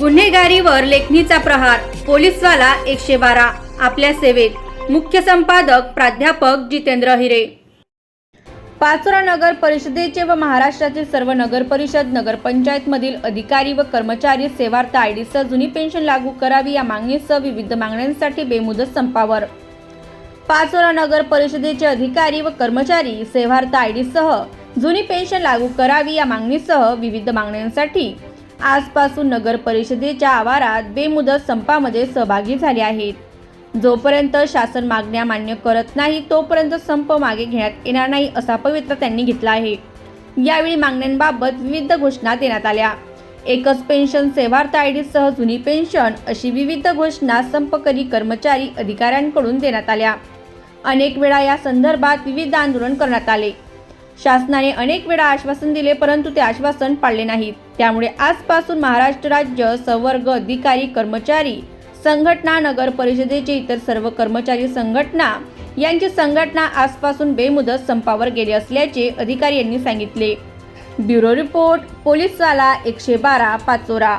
गुन्हेगारीवर लेखणीचा प्रहार पोलीसवाला एकशे बारा आपल्या सेवेत. मुख्य संपादक प्राध्यापक जितेंद्र हिरे. पाचोरा नगर परिषदेचे व महाराष्ट्रातील सर्व नगर परिषद नगरपंचायतमधील अधिकारी व कर्मचारी सेवार्थ आयडीसह जुनी पेन्शन लागू करावी या मागणीसह विविध मागण्यांसाठी बेमुदत संपावर. पाचोरा नगर परिषदेचे अधिकारी व कर्मचारी सेवार्थ आय डीसह जुनी पेन्शन लागू करावी या मागणीसह विविध मागण्यांसाठी आजपासून नगर परिषदेच्या आवारात बेमुदत संपामध्ये सहभागी झाले आहेत. जोपर्यंत शासन मागण्या मान्य करत नाही तोपर्यंत संप मागे घेण्यात येणार नाही असा पवित्र त्यांनी घेतला आहे. यावेळी मागण्यांबाबत विविध घोषणा देण्यात आल्या. एकच पेन्शन सेवार्थ आयडीसह जुनी पेन्शन अशी विविध घोषणा संपकरी कर्मचारी अधिकाऱ्यांकडून देण्यात आल्या. अनेक वेळा या संदर्भात विविध आंदोलन करण्यात आले. शासनाने अनेक वेळा आश्वासन दिले परंतु ते आश्वासन पाळले नाहीत. त्यामुळे आजपासून महाराष्ट्र राज्य संवर्ग अधिकारी कर्मचारी संघटना नगर परिषदेचे इतर सर्व कर्मचारी संघटना यांची संघटना आजपासून बेमुदत संपावर गेली असल्याचे अधिकारी यांनी सांगितले. ब्युरो रिपोर्ट पोलिसवाला एकशे बारा पाचोरा.